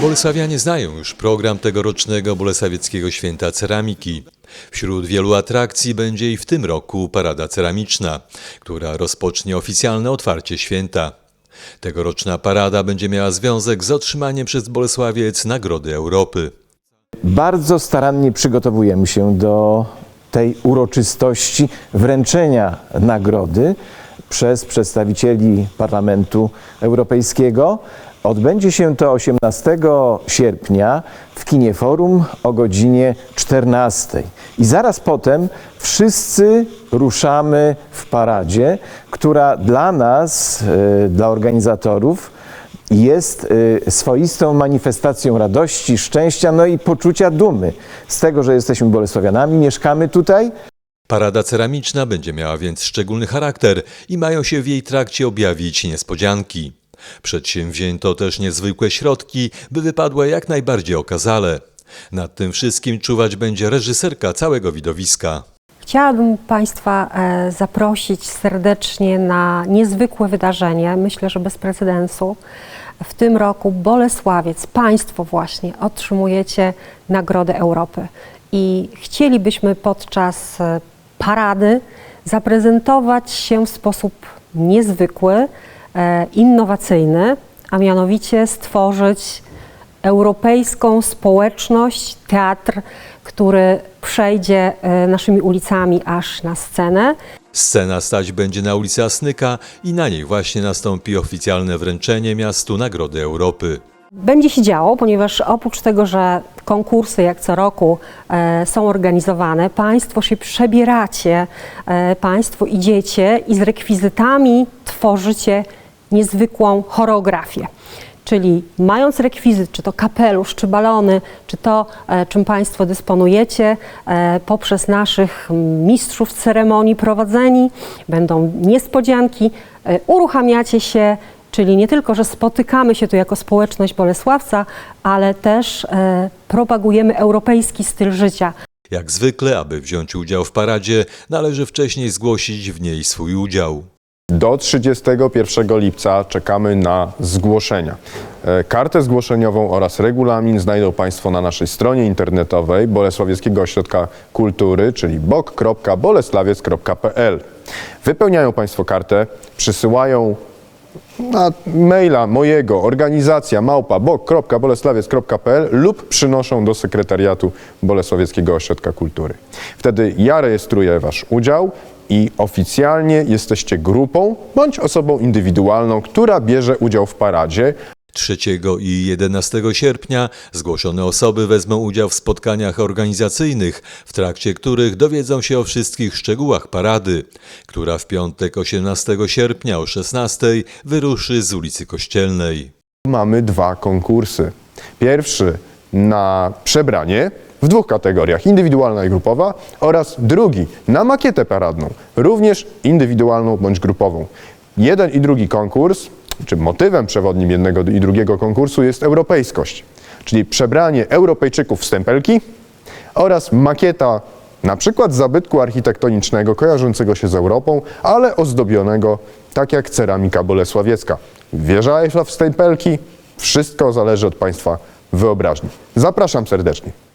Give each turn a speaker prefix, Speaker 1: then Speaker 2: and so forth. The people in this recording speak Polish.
Speaker 1: Bolesławianie znają już program tegorocznego Bolesławieckiego Święta Ceramiki. Wśród wielu atrakcji będzie i w tym roku parada ceramiczna, która rozpocznie oficjalne otwarcie święta. Tegoroczna parada będzie miała związek z otrzymaniem przez Bolesławiec Nagrody Europy.
Speaker 2: Bardzo starannie przygotowujemy się do tej uroczystości wręczenia nagrody przez przedstawicieli Parlamentu Europejskiego. Odbędzie się to 18 sierpnia w Kinie Forum o godzinie 14. I zaraz potem wszyscy ruszamy w paradzie, która dla nas, e, dla organizatorów, jest y, swoistą manifestacją radości, szczęścia, no i poczucia dumy z tego, że jesteśmy Bolesławianami, mieszkamy tutaj.
Speaker 1: Parada ceramiczna będzie miała więc szczególny charakter i mają się w jej trakcie objawić niespodzianki. Przedsięwzięto też niezwykłe środki, by wypadła jak najbardziej okazale. Nad tym wszystkim czuwać będzie reżyserka całego widowiska.
Speaker 3: Chciałabym Państwa e, zaprosić serdecznie na niezwykłe wydarzenie, myślę, że bez precedensu. W tym roku Bolesławiec, Państwo właśnie otrzymujecie Nagrodę Europy. I chcielibyśmy podczas e, parady zaprezentować się w sposób niezwykły, innowacyjny, a mianowicie stworzyć europejską społeczność, teatr, który przejdzie e, naszymi ulicami aż na scenę.
Speaker 1: Scena stać będzie na ulicy Asnyka i na niej właśnie nastąpi oficjalne wręczenie miastu Nagrody Europy.
Speaker 3: Będzie się działo, ponieważ oprócz tego, że konkursy jak co roku e, są organizowane, Państwo się przebieracie, e, Państwo idziecie i z rekwizytami tworzycie niezwykłą choreografię. Czyli mając rekwizyt, czy to kapelusz, czy balony, czy to, e, czym Państwo dysponujecie, e, poprzez naszych mistrzów ceremonii prowadzeni, będą niespodzianki, e, uruchamiacie się, czyli nie tylko, że spotykamy się tu jako społeczność Bolesławca, ale też propagujemy europejski styl życia.
Speaker 1: Jak zwykle, aby wziąć udział w paradzie, należy wcześniej zgłosić w niej swój udział.
Speaker 4: Do 31 lipca czekamy na zgłoszenia. E, Kartę zgłoszeniową oraz regulamin znajdą Państwo na naszej stronie internetowej Bolesławieckiego Ośrodka Kultury, czyli bok.bolesławiec.pl. Wypełniają Państwo kartę, przysyłają na maila mojego organizacja małpa bok.bolesławiec.pl lub przynoszą do sekretariatu Bolesławieckiego Ośrodka Kultury. Wtedy ja rejestruję Wasz udział i oficjalnie jesteście grupą bądź osobą indywidualną, która bierze udział w paradzie,
Speaker 1: 3 i 11 sierpnia zgłoszone osoby wezmą udział w spotkaniach organizacyjnych, w trakcie których dowiedzą się o wszystkich szczegółach parady, która w piątek 18 sierpnia o 16 wyruszy z ulicy Kościelnej.
Speaker 4: mamy dwa konkursy. Pierwszy na przebranie w dwóch kategoriach, indywidualna i grupowa oraz drugi na makietę paradną, również indywidualną bądź grupową. Jeden i drugi konkurs, czy motywem przewodnim jednego i drugiego konkursu jest europejskość, czyli przebranie Europejczyków w stempelki oraz makieta na przykład zabytku architektonicznego kojarzącego się z Europą, ale ozdobionego tak jak ceramika bolesławiecka. Wieża Eiffla w stempelki, wszystko zależy od Państwa wyobraźni. Zapraszam serdecznie.